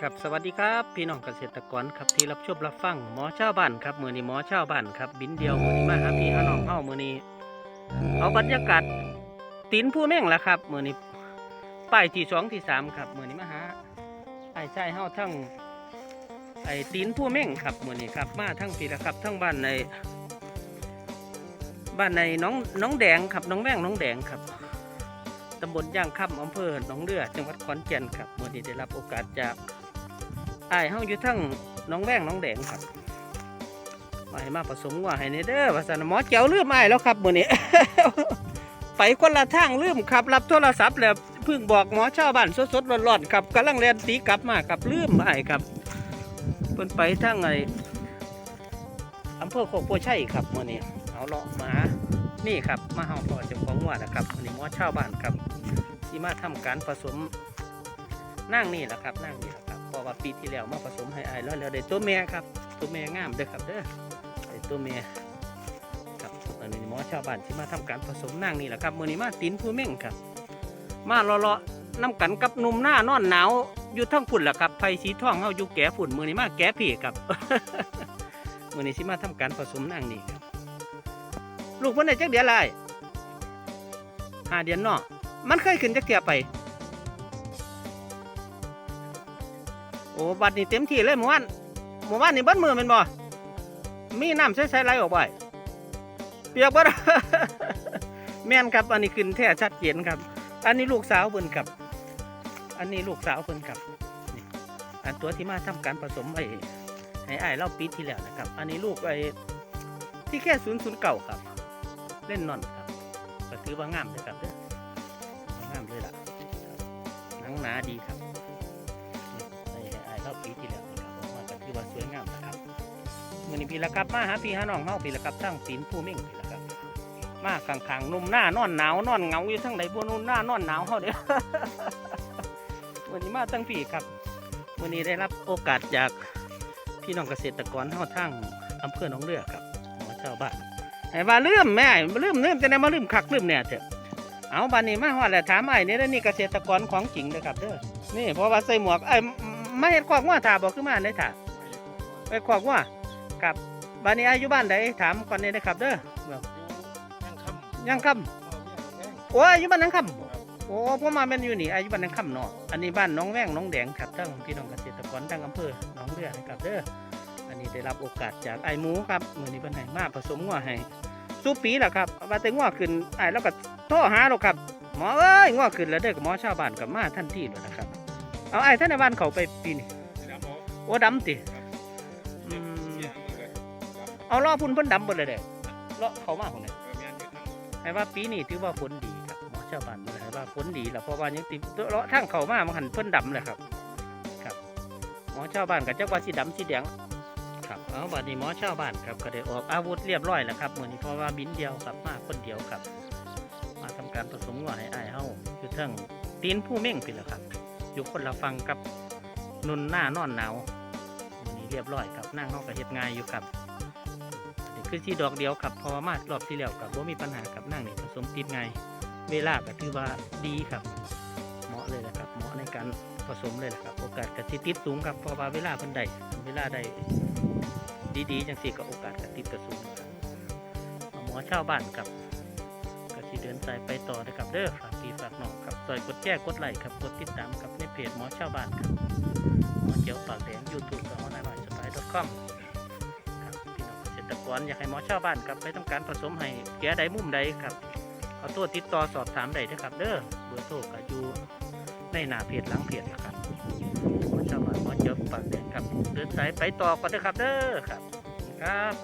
ครับสวัสดีครับพี่น้องเกษตรกรครับที่รับชมรับฟังหมอชาวบ้านครับมือนี้หมอชาวบ้านครับ บินเดียวมือนี้มาหาพี่หาน้องเฮามือนี้ เอาบรรยากาศตีนผู้แม่งละครับ มือนี้ป้ายที่สองที่สามครับ มือนี้มาหาไอ้ชายเฮาทั้งไอ้ตีนผู้แม่งครับมือนี้ครับ มาทั้งพี่ละครับทั้งบ้านใน บ้านในน้องน้องแดงครับน้องแม่งน้องแดงครับตำบลย่างค่ำอำเภอหนองเรือจังหวัดขอนแก่นครับมือนี้ได้รับโอกาสจาก อ้ายเฮาอยู่ทั้งน้องแวงน้องแดงครับมาให้มาผสมว่าให้ในเด้อว่าสันหมอเจ้าลืมอ้ายแล้วครับมื่อนี้ ไปคนละทางลืมครับ รับโทรศัพท์แล้วเพิ่งบอกหมอชาวบ้านสดๆร้อนๆครับกำลังเรียนตีกลับมาครับลืมอ้ายครับเพิ่นไปทางไอ้อำเภอโคกโพชัยครับมื่อนี้เอาเลาะมานี่ครับมาเฮาพ่อเจ้าของวัวนะครับอันนี้หมอชาวบ้านครับที่มาทำการผสมนั่งนี่แหละครับนั่งนี่แหละ รับเพราะว่าปีที่แล้วมาผสมให้อายแล้วแล้วได้ตัวเมียครับ ตัวเมียงามเด้อครับเด้อได้ตัวเมียครับอันนี้หมอชาวบ้านที่มาทำการผสมนั่งนี่แหละครับมือนี้มาตีนผู้เม่งครับ มาเลาะๆน้ำกันกับนุ่มหน้านอนหนาวอยู่ทั้งฝุ่นแหละครับไผ่สีทองเฮาอยู่แก่ฝุ่นมือนี้มาแก่ผีครับมือนี้ที่มาทำการผสมนั่งนี่ครับ ลูกมันได้จักเดือนไรห้าเดือนเนาะมันเคยขึ้นจักเทียไป อ้บัดนี้เต็มที่เลยหมู่บ้านหมู่บ้านนี่เบัดมือแมันบ่ มีน้ำใสๆไหลออกไปเปียกบ่แม่นครับ อันนี้ขึ้นแท้ชัดเจนครับ อันนี้ลูกสาวเพิ่นครับ อันนี้ลูกสาวเพิ่นครับนี่อันตัวที่มาทำการผสมไอ้ให้อ้เล่าปีที่แล้วนะครับ อันนี้ลูกไอ้ที่แค่ศูนย์ศูนย์เก่าครับ เล่นนอนครับก็ถือว่างามเลยครับเด้องามเลยล่ะหนังหนาดีครับ นี้พี่ละครับมาหาพี่หาน้องเฮาพี่ละครับทั้งปีนผู้เม่งพี่ละครับ มาขังขังๆนุ่มหน้านอนหนาวนอนเงาอยู่ทั้งไหนบนนุ่มหน้านอนหนาวเฮาเด้อวันนี้มาตั้งพี่ครับวันนี้ได้รับโอกาสจากพี่น้องเกษตรกรเฮาทั้งอำเภอหนองเรือครับหมอชาวบ้านไอ้ว่าลืมแม่ลืมลืมจะได้มาลืมคักลืมเนี่ยเถอะเอาบานนี้มาฮอดแล้วถามไอ้นี่แล้วนี่เกษตรกรของจริงนะครับเด้อนี่เพราะว่าใส่หมวกไอ้ไม่เห็นขวากว่าถาบอกขึ้นมาได้ถาไปขวากว่า ครับบานนี้อายุบ้านใดถามก่อนนี่นะครับเด้อยังคำยังคำโอ้ยอายุบ้านนังคำโอ้ผมมาเป็นอยู่นี่อายุบ้านนังคำเนาะอันนี้บ้านน้องแว้งน้องแดงครับทั้งพี่น้องเกษตรกรทั้งอำเภอหนองเรือนะครับเด้ออันนี้ได้รับโอกาสจากไอ้หมูครับมือนี้เป็นไห้มาผสมงัวให้สู้ปีแหละครับว่าแต่ง้อขึ้นไอ้ายแล้วก็โทรหาเราครับหมอเอ้ยง้อขึ้นแล้วเด้อกับหมอชาวบ้านกับมาทันทีเลยนะครับ เอาไอ้ายท่านในบ้านเขาไปปีนี่แล้วเขาโอ้ดำติ เอาล่อพุ่นเพิ่นดำหมดเลยเด้อเลาะเขามาคนนี้เออแม่นอยู่ทางให้ว่าปีนี้ถือว่าฝนดีครับหมอชาวบ้านบอกให้ว่าฝนดีแหละเพราะว่ายังติดเลาะทางเขามามันหันเพิ่นดำเลยครับ ครับ หมอชาวบ้านกับเจ้าว่าสีดำสีแดงครับเอาบัดนี้หมอชาวบ้านครับก็ได้ออกอาวุธเรียบร้อยแล้วครับเหมือนเพราะว่าบินเดียวครับมาคนเดียวครับ มาทำการผสมงัวให้อ้ายเฮาอยู่เทั้งตีนผู้เม่งพี่แหละครับอยู่คนละฟังกับนุนหน้านอนหนาววันนี้เรียบร้อยครับนั่งเฮาก็เฮ็ดง่ายอยู่ครับนี่ คือที่ดอกเดียวครับพราะว่ามารอบที่แล้วกับบ่ามีปัญหากับนั่งนี่ผสมติดไงเวลาก็ถือว่าดีครับ เหมาะเลยนะครับ เหมาะในการผสมเลยนะครับ โอกาสกระติดสูงครับเพราะว่าเวลาเพิ่นได้เวลาได้ดีๆจังสี่ก็โอกาสกระติดกระสูงครับหมอชาวบ้านครับก็ที่เดินสายไปต่อนะครับเด้อฝากพี่ฝากน้องครับซอยกดแจ้กดไลค์ครับกดติดตามครับในเพจหมอชาวบ้านครับหมอเจียวปากแดงยูทูบกับหมอนาหน่อยสบายดอทคอม อนอยากให้หมอชาวบ้านครับไปทำการผสมให้แก่ใดมุมใดครับขอตัวติดต่อสอบถามได้นะครับ เด้อเบอร์โทรก็อยู่ในหน้าเพจหลังเพจนะครับหมอชาวบ้านหมอเจ็บปากแดงครับเดินสายไปต่อก่อนเด้อครับ เด้อครับครับ